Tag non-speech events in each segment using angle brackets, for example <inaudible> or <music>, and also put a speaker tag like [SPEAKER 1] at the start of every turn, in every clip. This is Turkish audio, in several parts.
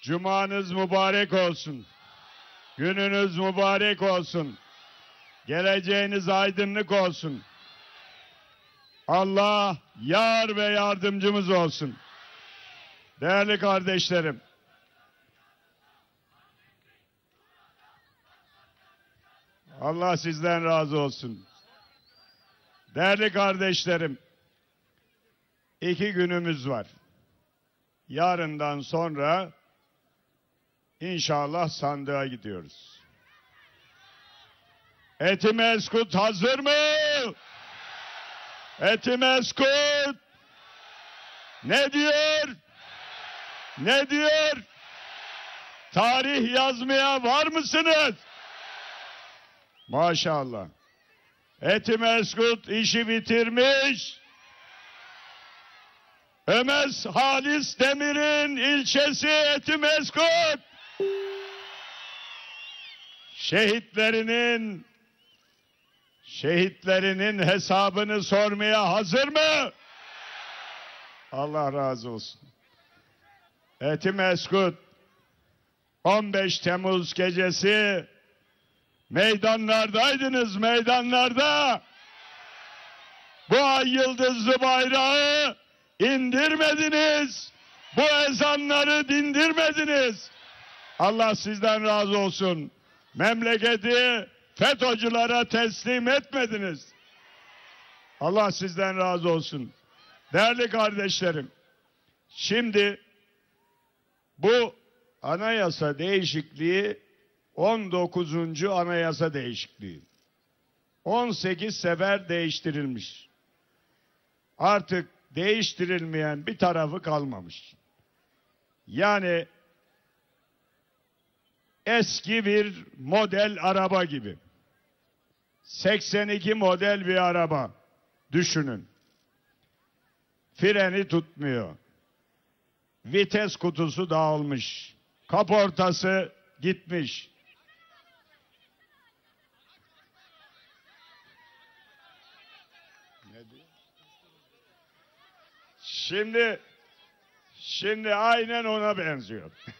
[SPEAKER 1] Cumanız mübarek olsun. Gününüz mübarek olsun. Geleceğiniz aydınlık olsun. Allah yar ve yardımcımız olsun. Değerli kardeşlerim. Allah sizden razı olsun. Değerli kardeşlerim. iki günümüz var. Yarından sonra inşallah sandığa gidiyoruz. Etimeskut hazır mı? Etimeskut ne diyor? Ne diyor? Tarih yazmaya var mısınız? Maşallah. Etimeskut işi bitirmiş. Ömez Halis Demir'in ilçesi Etimeskut. Şehitlerinin şehitlerinin hesabını sormaya hazır mı? Allah razı olsun. Etimeskut 15 Temmuz gecesi meydanlardaydınız meydanlarda. Bu ay yıldızlı bayrağı indirmediniz. Bu ezanları dindirmediniz. Allah sizden razı olsun. Memleketi FETÖ'cülere teslim etmediniz. Allah sizden razı olsun. Değerli kardeşlerim, şimdi bu anayasa değişikliği 19. anayasa değişikliği. 18 sefer değiştirilmiş. Artık değiştirilmeyen bir tarafı kalmamış. Yani eski bir model araba gibi. 82 model bir araba düşünün. Freni tutmuyor. Vites kutusu dağılmış. Kaportası gitmiş. Şimdi şimdi aynen ona benziyor. <laughs>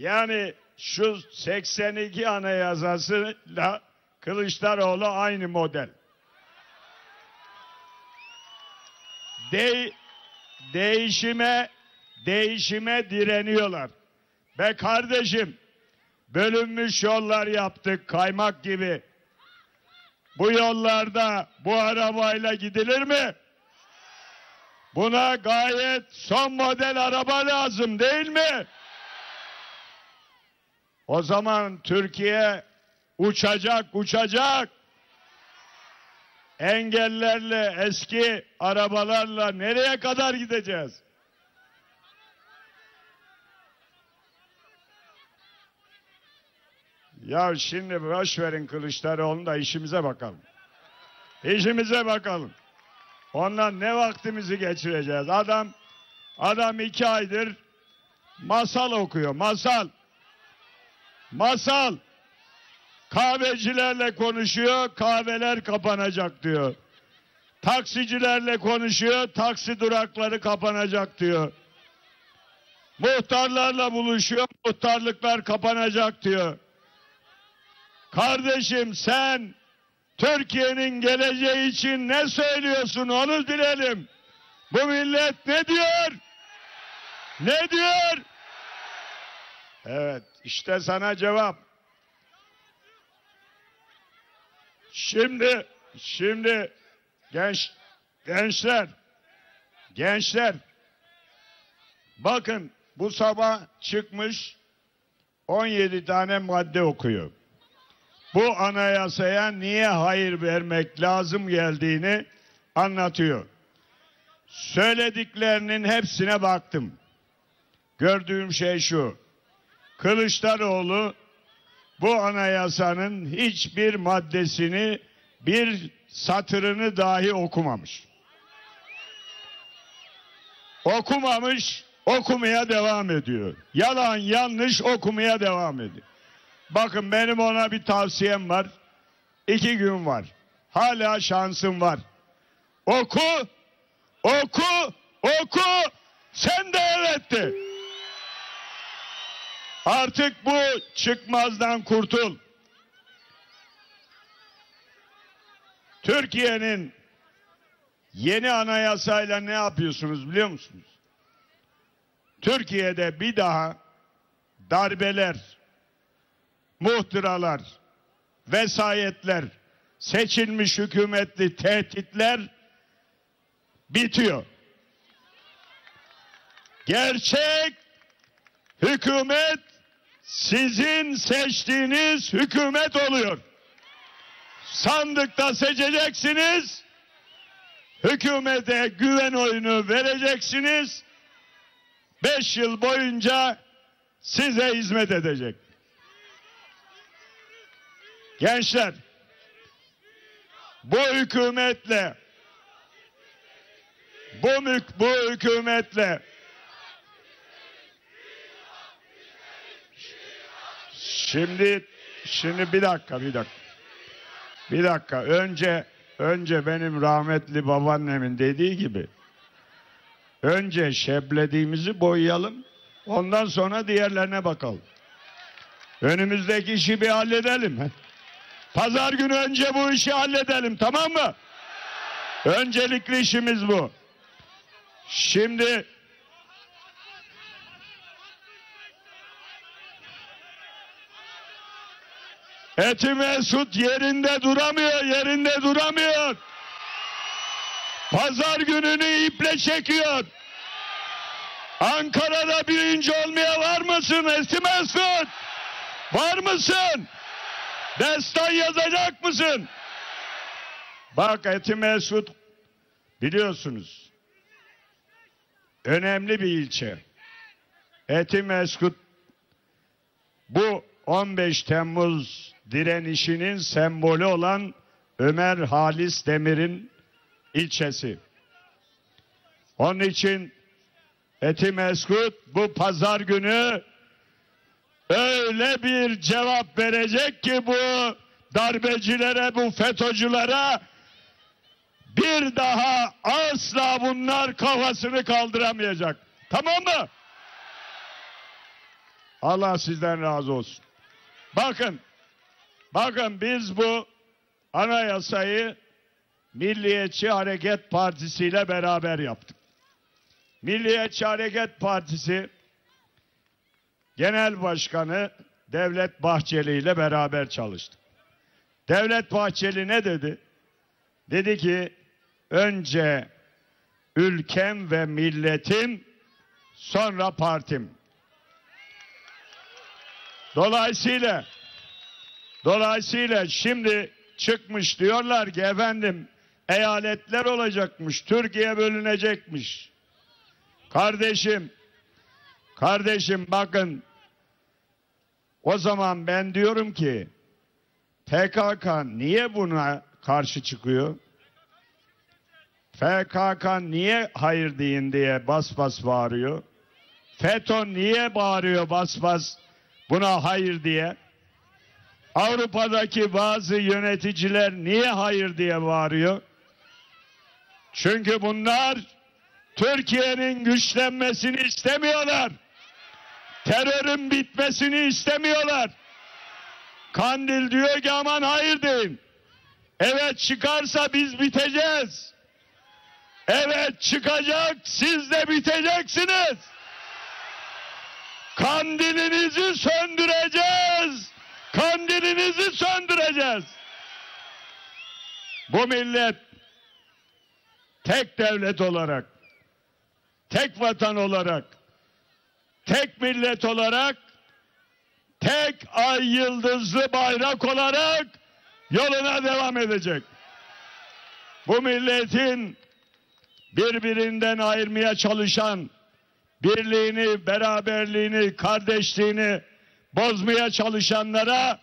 [SPEAKER 1] yani şu 82 anayasasıyla Kılıçdaroğlu aynı model. De değişime değişime direniyorlar. Be kardeşim bölünmüş yollar yaptık kaymak gibi. Bu yollarda bu arabayla gidilir mi? Buna gayet son model araba lazım değil mi? O zaman Türkiye uçacak uçacak. Engellerle eski arabalarla nereye kadar gideceğiz? Ya şimdi boş verin Kılıçdaroğlu'nu da işimize bakalım. İşimize bakalım. Ondan ne vaktimizi geçireceğiz? Adam adam iki aydır masal okuyor. Masal. Masal. Kahvecilerle konuşuyor, kahveler kapanacak diyor. Taksicilerle konuşuyor, taksi durakları kapanacak diyor. Muhtarlarla buluşuyor, muhtarlıklar kapanacak diyor. Kardeşim sen Türkiye'nin geleceği için ne söylüyorsun onu bilelim. Bu millet ne diyor? Ne diyor? Evet işte sana cevap. Şimdi şimdi genç gençler gençler bakın bu sabah çıkmış 17 tane madde okuyor. Bu anayasaya niye hayır vermek lazım geldiğini anlatıyor. Söylediklerinin hepsine baktım. Gördüğüm şey şu. Kılıçdaroğlu bu anayasanın hiçbir maddesini bir satırını dahi okumamış. Okumamış, okumaya devam ediyor. Yalan yanlış okumaya devam ediyor. Bakın benim ona bir tavsiyem var. İki gün var. Hala şansım var. Oku, oku, Oku. Sen de evet de. Artık bu çıkmazdan kurtul. Türkiye'nin yeni anayasayla ne yapıyorsunuz biliyor musunuz? Türkiye'de bir daha darbeler, muhtıralar, vesayetler, seçilmiş hükümetli tehditler bitiyor. Gerçek hükümet sizin seçtiğiniz hükümet oluyor. Sandıkta seçeceksiniz. Hükümete güven oyunu vereceksiniz. Beş yıl boyunca size hizmet edecek. Gençler, bu hükümetle bu bu hükümetle şimdi şimdi bir dakika bir dakika bir dakika önce önce benim rahmetli babaannemin dediği gibi önce şeblediğimizi boyayalım ondan sonra diğerlerine bakalım. Önümüzdeki işi bir halledelim. Pazar günü önce bu işi halledelim tamam mı? Öncelikli işimiz bu. Şimdi Eti Mesut yerinde duramıyor, yerinde duramıyor. Pazar gününü iple çekiyor. Ankara'da birinci olmaya var mısın Eti Mesut? Var mısın? Destan yazacak mısın? Bak Eti Mesut biliyorsunuz. Önemli bir ilçe. Eti Mesut bu 15 Temmuz direnişinin sembolü olan Ömer Halis Demir'in ilçesi. Onun için Eti Meskut bu pazar günü öyle bir cevap verecek ki bu darbecilere, bu FETÖ'cülere bir daha asla bunlar kafasını kaldıramayacak. Tamam mı? Allah sizden razı olsun. Bakın, bakın biz bu anayasayı Milliyetçi Hareket Partisi ile beraber yaptık. Milliyetçi Hareket Partisi Genel Başkanı Devlet Bahçeli ile beraber çalıştık. Devlet Bahçeli ne dedi? Dedi ki önce ülkem ve milletim sonra partim. Dolayısıyla dolayısıyla şimdi çıkmış diyorlar ki efendim eyaletler olacakmış, Türkiye bölünecekmiş. Kardeşim, kardeşim bakın o zaman ben diyorum ki PKK niye buna karşı çıkıyor? PKK niye hayır deyin diye bas bas bağırıyor? FETÖ niye bağırıyor bas bas buna hayır diye? Avrupa'daki bazı yöneticiler niye hayır diye bağırıyor? Çünkü bunlar Türkiye'nin güçlenmesini istemiyorlar. Terörün bitmesini istemiyorlar. Kandil diyor ki aman hayır deyin. Evet çıkarsa biz biteceğiz. Evet çıkacak siz de biteceksiniz. Kandilinizi söndüreceğiz. Söndüreceğiz. Bu millet tek devlet olarak, tek vatan olarak, tek millet olarak, tek ay yıldızlı bayrak olarak yoluna devam edecek. Bu milletin birbirinden ayırmaya çalışan, birliğini, beraberliğini, kardeşliğini bozmaya çalışanlara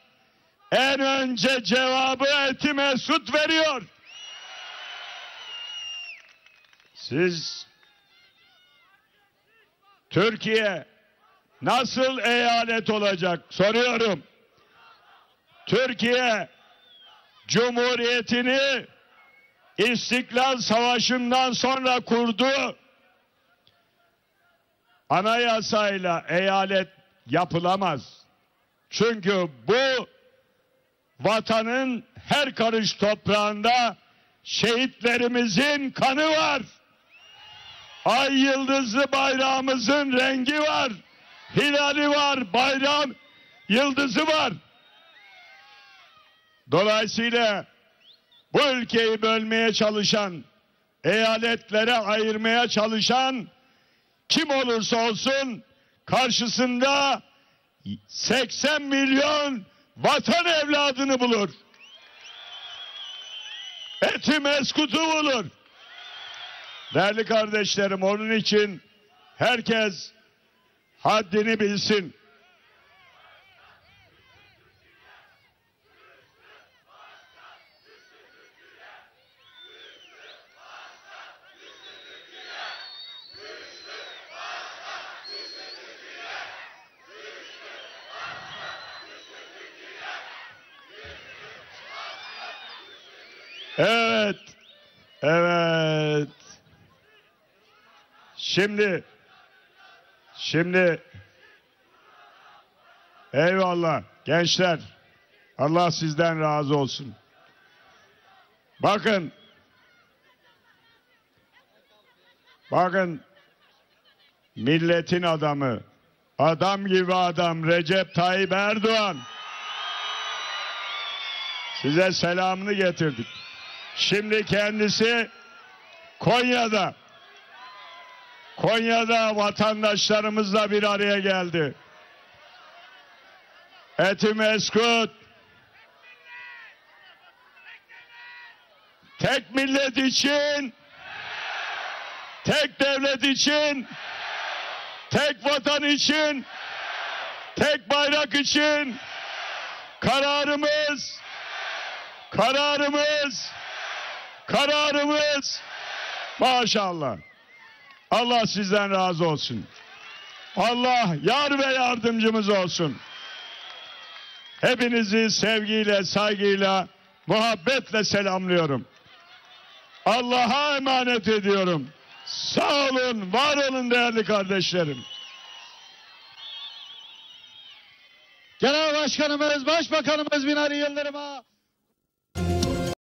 [SPEAKER 1] en önce cevabı eti mesut veriyor. Siz Türkiye nasıl eyalet olacak soruyorum. Türkiye Cumhuriyetini İstiklal Savaşı'ndan sonra kurdu. anayasayla eyalet yapılamaz. Çünkü bu vatanın her karış toprağında şehitlerimizin kanı var. Ay yıldızlı bayrağımızın rengi var. Hilali var, bayram yıldızı var. Dolayısıyla bu ülkeyi bölmeye çalışan, eyaletlere ayırmaya çalışan kim olursa olsun karşısında 80 milyon vatan evladını bulur. Eti meskutu bulur. Değerli kardeşlerim onun için herkes haddini bilsin. Evet. Evet. Şimdi şimdi eyvallah gençler. Allah sizden razı olsun. Bakın Bakın milletin adamı adam gibi adam Recep Tayyip Erdoğan size selamını getirdik. Şimdi kendisi Konya'da. Konya'da vatandaşlarımızla bir araya geldi. Eti Meskut tek millet için tek devlet için tek vatan için tek bayrak için kararımız kararımız kararımız maşallah. Allah sizden razı olsun. Allah yar ve yardımcımız olsun. Hepinizi sevgiyle, saygıyla, muhabbetle selamlıyorum. Allah'a emanet ediyorum. Sağ olun, var olun değerli kardeşlerim.
[SPEAKER 2] Genel Başkanımız, Başbakanımız Binali Yıldırım'a